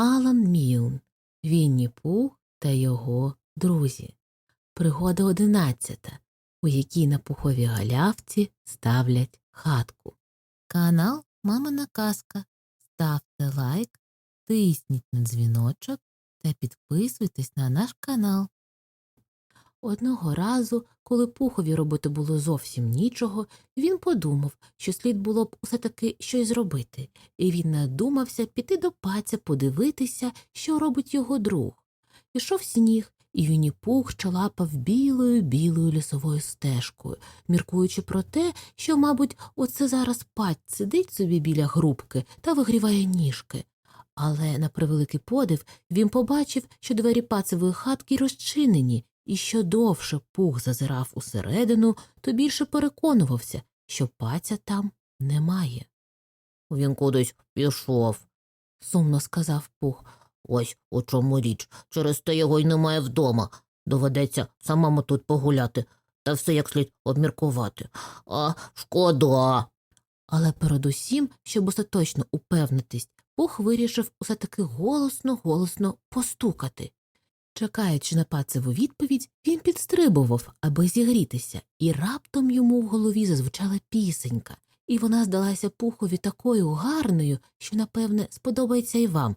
Алан Мюн, Вінні Пух та його друзі. Пригода одинадцята, у якій на пуховій галявці ставлять хатку. Канал Мамина Казка. Ставте лайк, тисніть на дзвіночок та підписуйтесь на наш канал. Одного разу, коли пухові робити було зовсім нічого, він подумав, що слід було б усе таки щось зробити, і він надумався піти до паця подивитися, що робить його друг. Ішов сніг, і Вінні Пух чалапав білою білою лісовою стежкою, міркуючи про те, що, мабуть, оце зараз паць сидить собі біля грубки та вигріває ніжки. Але, на превеликий подив, він побачив, що двері пацевої хатки розчинені, і що довше пух зазирав усередину, то більше переконувався, що паця там немає. Він кудись пішов. Сумно сказав пух. Ось у чому річ. Через те його й немає вдома. Доведеться самому тут погуляти, та все як слід обміркувати. А шкода. Але передусім, щоб остаточно упевнитись, пух вирішив усе таки голосно голосно постукати. Чекаючи на пацеву відповідь, він підстрибував, аби зігрітися, і раптом йому в голові зазвучала пісенька, і вона здалася пухові такою гарною, що, напевне, сподобається й вам.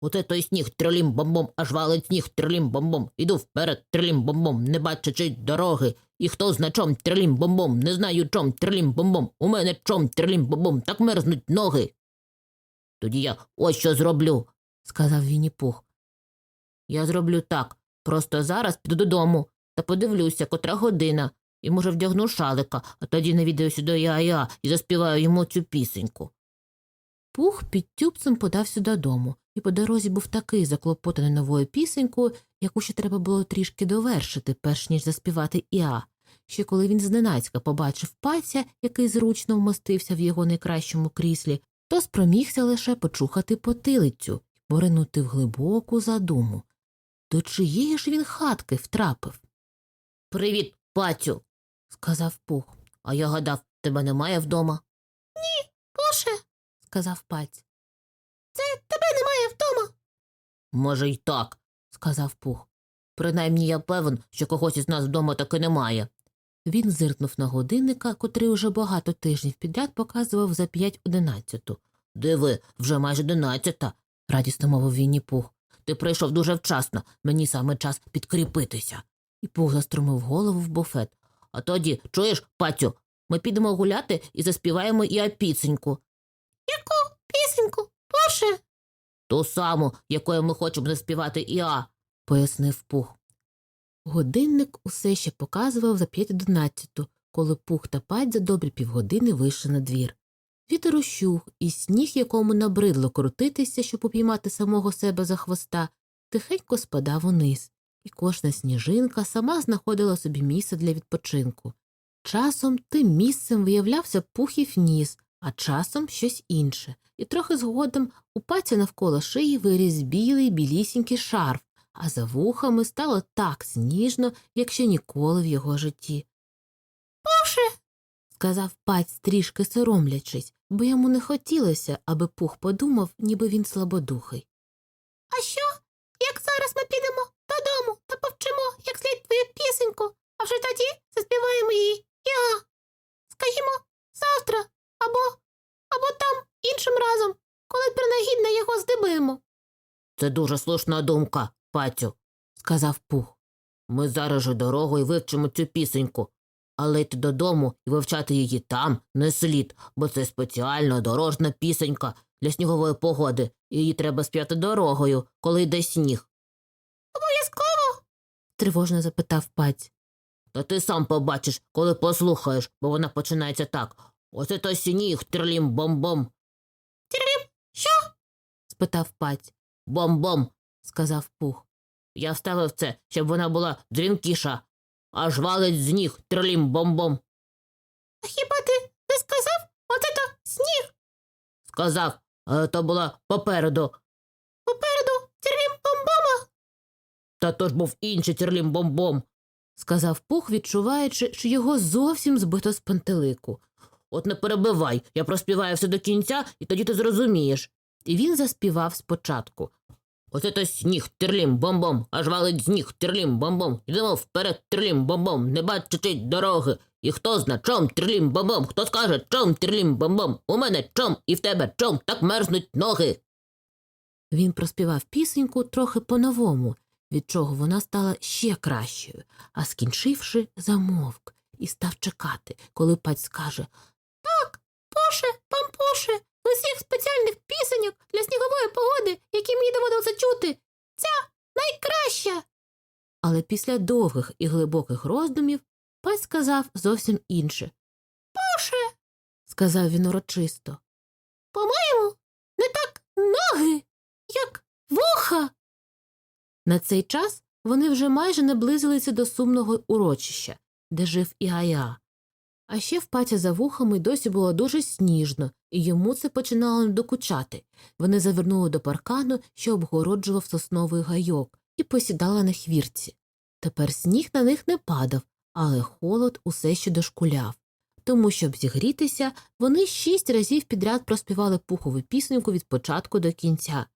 Оте той сніг трилім бомбом, аж валить сніг трилім бомбом. Іду вперед трилім бомбом, не бачачи дороги. І хто зна чом трилім бомбом, не знаю чом трилім бомбом. У мене чом трилім бомбом, так мерзнуть ноги. Тоді я ось що зроблю. сказав Вінні Пух. Я зроблю так. Просто зараз піду додому та подивлюся, котра година, і, може, вдягну шалика, а тоді навідаюся до я-я і заспіваю йому цю пісеньку. Пух під тюбцем подався додому, і по дорозі був такий заклопотаний новою пісенькою, яку ще треба було трішки довершити, перш ніж заспівати Іа. Ще коли він зненацька побачив паця, який зручно вмостився в його найкращому кріслі, то спромігся лише почухати потилицю і поринути в глибоку задуму. До чиєї ж він хатки втрапив? Привіт, пацю, сказав Пух. а я гадав, тебе немає вдома. Поше, сказав паць. Це тебе немає вдома, Може, й так, сказав Пух. Принаймні я певен, що когось із нас вдома таки немає. Він зиркнув на годинника, котрий уже багато тижнів підряд показував за п'ять одинадцяту. Диви, вже майже одинадцята. радісно мовив Вінні Пух. Ти прийшов дуже вчасно, мені саме час підкріпитися. І Пух заструмив голову в буфет. А тоді, чуєш, пацю, ми підемо гуляти і заспіваємо і пісеньку. Яку пісеньку? Поше, Ту саму, якою ми хочемо заспівати Іа. пояснив Пух. Годинник усе ще показував за п'ять одинадцяту, коли Пух та паць за добрі півгодини вийшли на двір. Вітер ущух, і сніг, якому набридло крутитися, щоб упіймати самого себе за хвоста, тихенько спадав униз, і кожна сніжинка сама знаходила собі місце для відпочинку. Часом тим місцем виявлявся пухів ніс, а часом щось інше, і трохи згодом у паця навколо шиї виріс білий білісінький шарф, а за вухами стало так сніжно, як ще ніколи в його житті. Пуше. Сказав паць, трішки соромлячись, бо йому не хотілося, аби пух подумав, ніби він слабодухий. А що, як зараз ми підемо додому та повчимо як слід твою пісеньку, а вже тоді заспіваємо її я. Скажімо, завтра або або там іншим разом, коли принагідно його здибаємо, Це дуже слушна думка, пацю. сказав пух. Ми зараз же дорогою вивчимо цю пісеньку, але йти додому і вивчати її там не слід, бо це спеціальна дорожна пісенька для снігової погоди, її треба співати дорогою, коли йде сніг. Обов'язково? тривожно запитав паць. Та ти сам побачиш, коли послухаєш, бо вона починається так. Оце то сніг, трилім бом-бом, Що? спитав паць, бом-бом. сказав пух. Я вставив це, щоб вона була дзвінкіша. Аж валить з ніг трилім бом-бом. А хіба ти не сказав? Оце то сніг Сказав, але то була попереду. попереду тірвім бомбома, Та то ж був інший тірлім бом-бом. сказав пух, відчуваючи, що його зовсім збито з пантелику. От не перебивай, я проспіваю все до кінця, і тоді ти зрозумієш. і він заспівав спочатку. Оце то сніг терлім бомбом, аж валить з ніг терлім бомбом. Йдемо вперед терлім бомбом, не бачачи дороги. І хто зна чом терлім бомбом, хто скаже чом терлім бомбом. У мене чом і в тебе чом так мерзнуть ноги. Він проспівав пісеньку трохи по-новому, від чого вона стала ще кращою, а скінчивши, замовк і став чекати, коли паць скаже Так, Поше, пампуше, з усіх спеціальних пісеньок для снігової погоди, які мені доводилося чути, ця найкраща. Але після довгих і глибоких роздумів паць сказав зовсім інше. Поше, сказав він урочисто. По-моєму, не так ноги, як вуха. На цей час вони вже майже наблизилися до сумного урочища, де жив Іая. А ще в паті за вухами досі було дуже сніжно, і йому це починало докучати. Вони завернули до паркану, що обгороджував сосновий гайок, і посідали на хвірці. Тепер сніг на них не падав, але холод усе ще дошкуляв. Тому, щоб зігрітися, вони шість разів підряд проспівали пухову пісеньку від початку до кінця.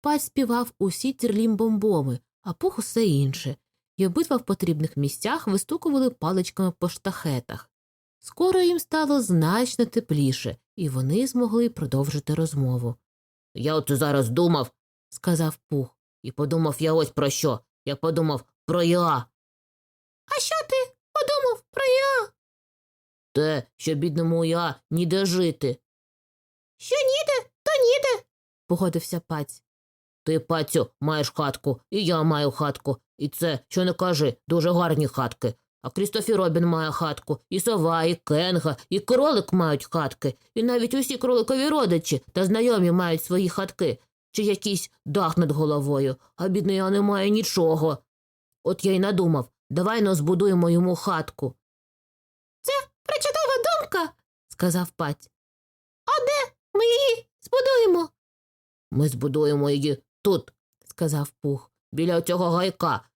Паць співав усі тірлім-бомбоми, а пух усе інше, і обидва в потрібних місцях вистукували паличками по штахетах. Скоро їм стало значно тепліше, і вони змогли продовжити розмову. Я оце зараз думав, Сказав пух. і подумав я ось про що. Я подумав про я. А що ти подумав про я? Те, що бідному я ніде жити. Що ніде, то ніде. погодився паць. Ти, пацю, маєш хатку, і я маю хатку. І це, що не кажи, дуже гарні хатки. А Крістофі Робін має хатку, і сова, і кенга, і кролик мають хатки, і навіть усі кроликові родичі та знайомі мають свої хатки, чи якийсь дах над головою, а бідний я не маю нічого. От я й надумав, давай но збудуємо йому хатку. Це Причудова думка, сказав паць. А де ми її збудуємо? Ми збудуємо її тут, сказав пух. біля цього гайка,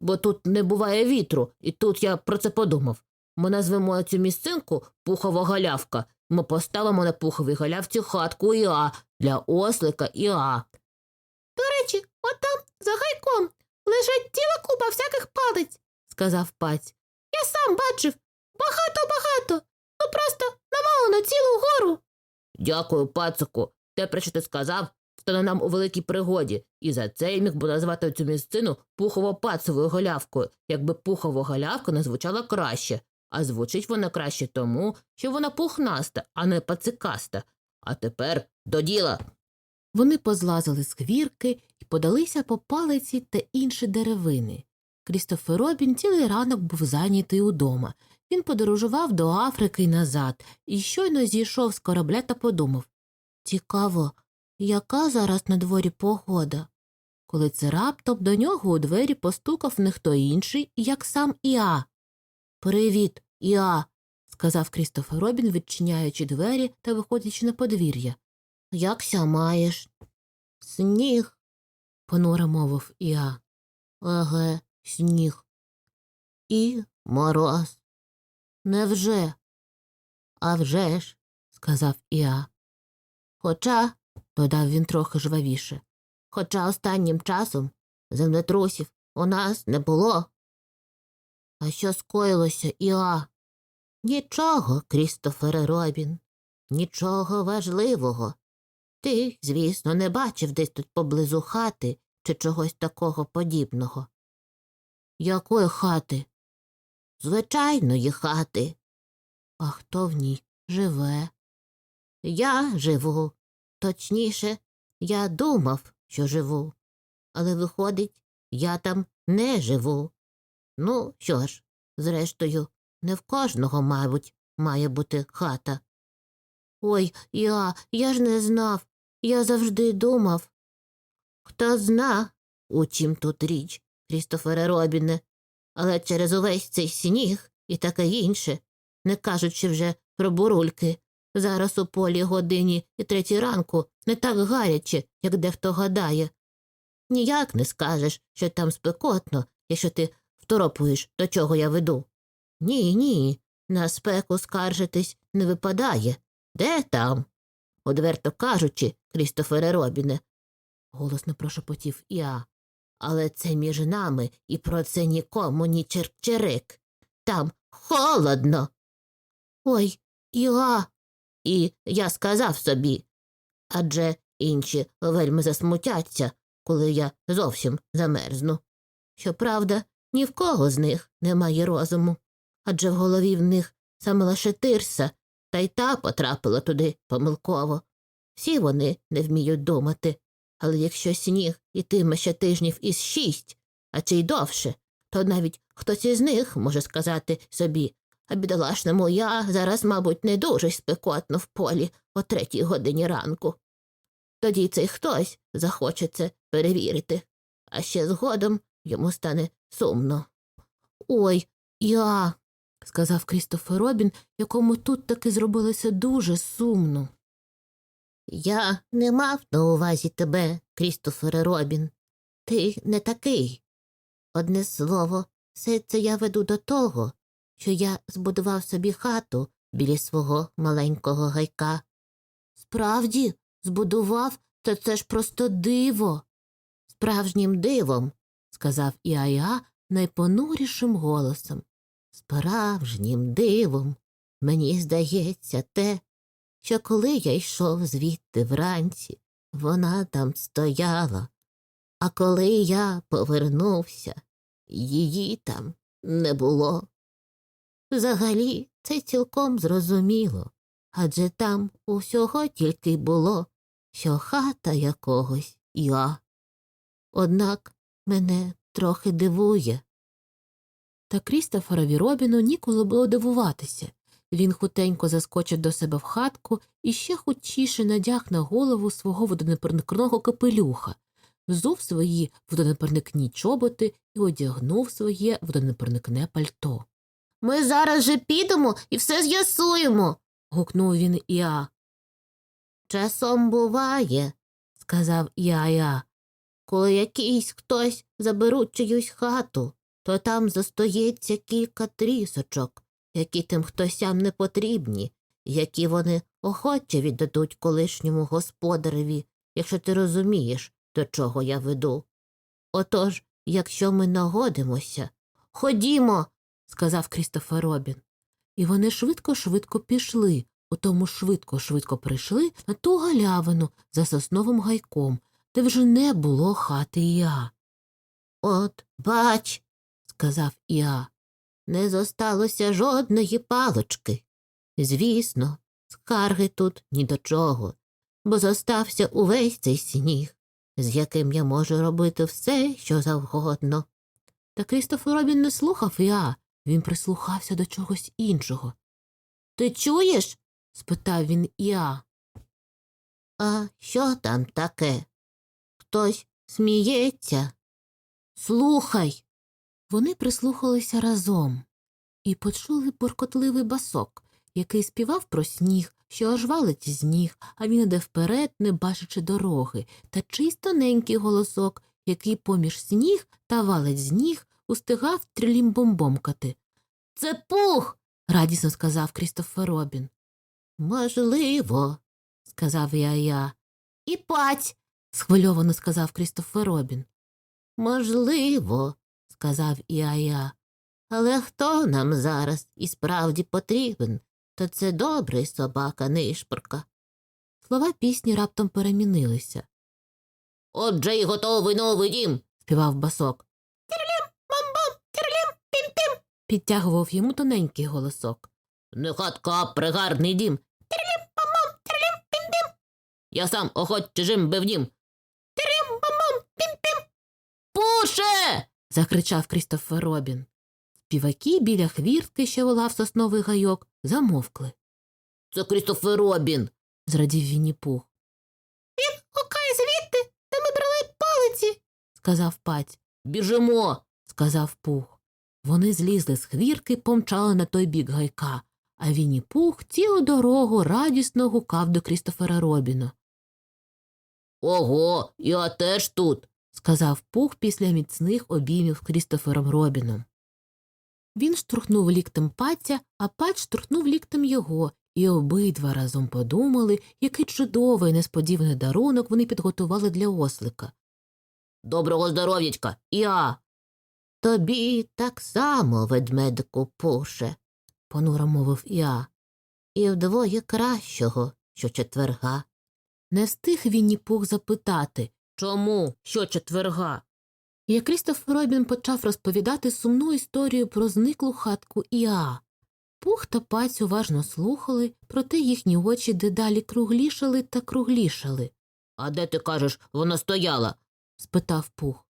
бо тут не буває вітру, і тут я про це подумав. Ми назвемо цю місцинку Пухова галявка. Ми поставимо на пуховій галявці хатку Іа для ослика Іа. До речі, от там, за гайком, лежить ціла купа всяких палиць, сказав паць. Я сам бачив багато-багато, ну просто навалено цілу гору. Дякую, пацику. Те, про що ти сказав, стане нам у великій пригоді, і за це я міг би назвати цю місцину пухово-пацевою галявкою, якби пухова галявка не звучала краще. А звучить вона краще тому, що вона пухнаста, а не пацикаста. А тепер до діла. Вони позлазили з хвірки і подалися по палиці та інші деревини. Крістофер Робін цілий ранок був зайнятий удома. Він подорожував до Африки й назад і щойно зійшов з корабля та подумав Цікаво, яка зараз на дворі погода? Коли це раптом до нього у двері постукав не хто інший, як сам Іа. Привіт, Іа, сказав Крістофер Робін, відчиняючи двері та виходячи на подвір'я. Якся маєш? Сніг, понуро мовив Іа. Еге, сніг. І мороз. Невже? А вже ж, сказав Іа. Хоча, додав він трохи жвавіше, хоча останнім часом землетрусів у нас не було. А що скоїлося, Іа? Нічого, Крістофере Робін, нічого важливого. Ти, звісно, не бачив десь тут поблизу хати чи чогось такого подібного. Якої хати? Звичайної хати. А хто в ній живе? Я живу. Точніше, я думав, що живу. Але виходить, я там не живу. Ну, що ж, зрештою, не в кожного, мабуть, має бути хата. Ой, я, я ж не знав. Я завжди думав. Хто зна, у чим тут річ, Крістофере Робіне, але через увесь цей сніг і таке інше, не кажучи вже про бурульки, зараз у полі годині і третій ранку не так гаряче, як дехто гадає. Ніяк не скажеш, що там спекотно, якщо ти второпуєш, до чого я веду. Ні, ні, на спеку скаржитись не випадає. Де там? Одверто кажучи, Крістофере Робіне, голосно прошепотів Іа. Але це між нами, і про це нікому ні черчерик. Там холодно. Ой, Іа. І я сказав собі. Адже інші вельми засмутяться, коли я зовсім замерзну. Щоправда, ні в кого з них немає розуму, адже в голові в них саме лише тирса, та й та потрапила туди помилково. Всі вони не вміють думати, але якщо сніг ітиме ще тижнів із шість, а чи й довше, то навіть хтось із них може сказати собі, бідолашному я зараз, мабуть, не дуже спекотно в полі о третій годині ранку. Тоді цей хтось захоче це перевірити, а ще згодом йому стане сумно. Ой, я. сказав Крістофер Робін, якому тут таки зробилося дуже сумно. Я не мав на увазі тебе, Крістофере Робін. Ти не такий. Одне слово, все це я веду до того, що я збудував собі хату біля свого маленького гайка. Справді, збудував, та це ж просто диво, Справжнім дивом, сказав Іая найпонурішим голосом. справжнім дивом, мені здається те, що коли я йшов звідти вранці, вона там стояла, а коли я повернувся, її там не було. Взагалі, це цілком зрозуміло, адже там усього тільки було, що хата якогось я. Однак мене трохи дивує. Та Крістоферові Робіну ніколи було дивуватися. Він хутенько заскочив до себе в хатку і ще хутчіше надяг на голову свого водонепроникного капелюха, взув свої водонепроникні чоботи і одягнув своє водонепроникне пальто. Ми зараз же підемо і все з'ясуємо. Гукнув він Іа, Часом буває, сказав Іая. коли якийсь хтось заберуть чиюсь хату, то там застається кілька трісочок, які тим хтосям не потрібні, які вони охоче віддадуть колишньому господареві, якщо ти розумієш, до чого я веду. Отож, якщо ми нагодимося, ходімо. Сказав Крістофер Робін. І вони швидко-швидко пішли, потому швидко-швидко прийшли на ту галявину за сосновим гайком, де вже не було хати Іа. От, бач, сказав Іа. не зосталося жодної палочки. Звісно, скарги тут ні до чого, бо зостався увесь цей сніг, з яким я можу робити все, що завгодно. Та Крістофер Робін не слухав Іа, він прислухався до чогось іншого. Ти чуєш? спитав він Іа. А що там таке? Хтось сміється. Слухай. Вони прислухалися разом і почули буркотливий басок, який співав про сніг, що аж валить з ніг, а він іде вперед, не бачачи дороги, та чистоненький голосок, який поміж сніг та валить з ніг, устигав трилім бомбомкати. Це пух. радісно сказав Крістофер Робін. Можливо. сказав я. І паць. схвильовано сказав Крістофер Робін. Можливо, сказав Іая. але хто нам зараз і справді потрібен, то це добрий собака нишпорка. Слова пісні раптом перемінилися, Отже й готовий новий дім. співав басок. Підтягував йому тоненький голосок. Не хатка, пригарний дім. Терлім, бам-бам, терлім, пім-пім. Я сам охоче жим би в дім. Терлім, пім-пім. Пуше! закричав Крістофер Робін. Співаки біля хвіртки, що волав сосновий гайок, замовкли, Це Крістофер Робін. зрадів Вінні Пух, Він Гукай звідти, де ми брали палиці. сказав паць, Біжимо. сказав Пух. Вони злізли з хвірки, помчали на той бік гайка, а Вінні Пух цілу дорогу радісно гукав до Крістофера Робіна. Ого, я теж тут. сказав Пух після міцних обіймів Крістофером Робіном. Він штурхнув ліктем паця, а паць штурхнув ліктем його, і обидва разом подумали, який чудовий несподіваний дарунок вони підготували для ослика. Доброго здоров'ячка, я. Тобі так само, ведмедику пуше, понуро мовив Іа, і вдвоє кращого, що четверга. Не встиг Вінні Пух запитати, Чому? Що четверга? як Крістоф Робін почав розповідати сумну історію про зниклу хатку Іа. Пух та паць уважно слухали, проте їхні очі дедалі круглішали та круглішали. А де ти кажеш, вона стояла? спитав Пух.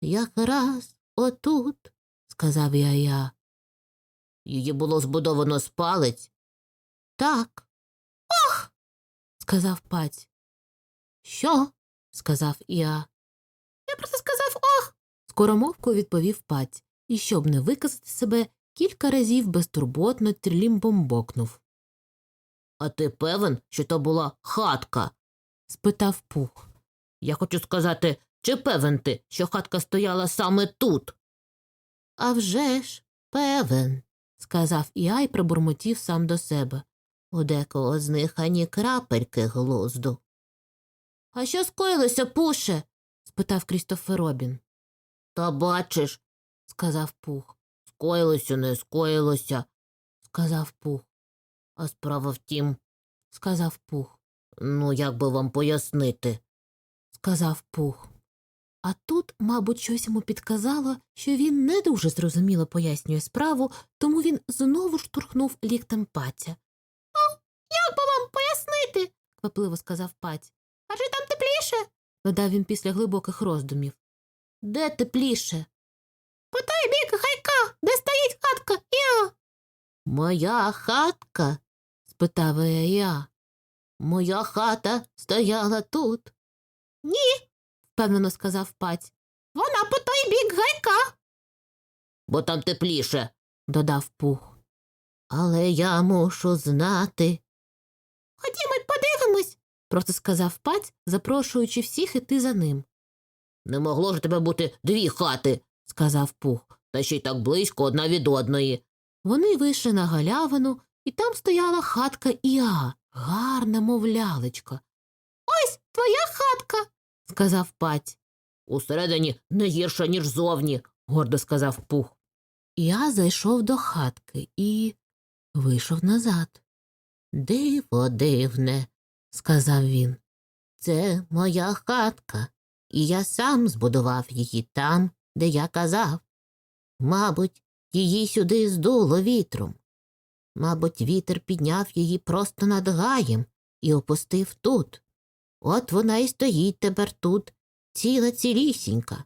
Якраз отут, сказав я я. Її було збудовано з палець. Так. Ох. сказав паць. Що? сказав Іа. Я просто сказав ох. Скоромовкою відповів паць, і щоб не виказати себе, кілька разів безтурботно трілім бомбокнув. А ти певен, що то була хатка? спитав пух. Я хочу сказати, чи певен ти, що хатка стояла саме тут? А вже ж, певен, сказав Іа й пробурмотів сам до себе. У декого з них ані крапельки глузду. А що скоїлося, пуше? спитав Крістофер Робін. Та бачиш, сказав пух, скоїлося, не скоїлося. сказав пух, А справа в тім, сказав пух, ну як би вам пояснити. сказав пух. А тут, мабуть, щось йому підказало, що він не дуже зрозуміло пояснює справу, тому він знову штурхнув ліктем паця. Ну, як би вам пояснити? квапливо сказав паць. Адже там тепліше, додав він після глибоких роздумів. Де тепліше? По той бік гайка, де стоїть хатка я. Моя хатка? спитав я. Моя хата стояла тут. Ні, впевнено сказав паць. Вона по той бік гайка, Бо там тепліше. додав пух. Але я мушу знати. Ходімо подивимось, просто сказав паць, запрошуючи всіх іти за ним, Не могло ж тебе бути дві хати, сказав пух. та ще й так близько одна від одної. Вони вийшли на галявину, і там стояла хатка Іа, гарна, мов лялечка. Ось твоя хатка, сказав паць. Усередині не гірша, ніж зовні, гордо сказав пух. Я зайшов до хатки і вийшов назад. Диво дивне, сказав він. Це моя хатка, і я сам збудував її там, де я казав. Мабуть, її сюди здуло вітром. Мабуть, вітер підняв її просто над гаєм і опустив тут. От вона і стоїть тепер тут, ціла цілісінька.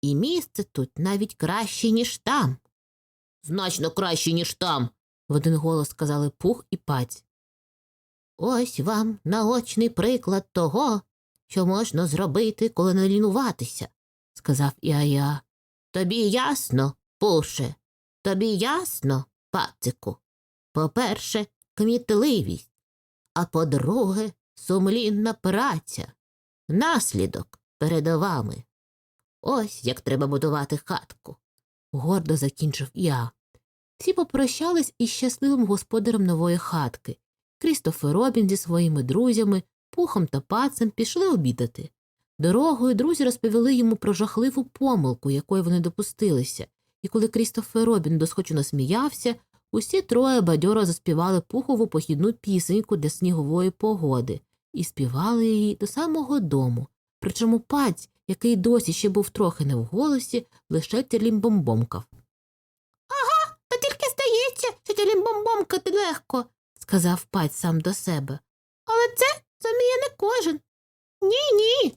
І місце тут навіть краще, ніж там. Значно краще, ніж там. в один голос сказали пух і паць. Ось вам наочний приклад того, що можна зробити, коли не лінуватися, сказав Іая. Тобі ясно, пуше, тобі ясно, пацику. По-перше, кмітливість, а по-друге, сумлінна праця, наслідок перед вами. Ось як треба будувати хатку, гордо закінчив я. Всі попрощались із щасливим господарем нової хатки. Крістофер Робін зі своїми друзями, пухом та пацем пішли обідати. Дорогою друзі розповіли йому про жахливу помилку, якої вони допустилися, і коли Крістофер Робін досхочу насміявся, усі троє бадьоро заспівали пухову похідну пісеньку для снігової погоди і співали її до самого дому. Причому паць, який досі ще був трохи не в голосі, лише терлімбомбомкав. Та тільки здається, що терлімбомбомкати легко, сказав паць сам до себе. Але це зуміє не кожен. Ні, ні,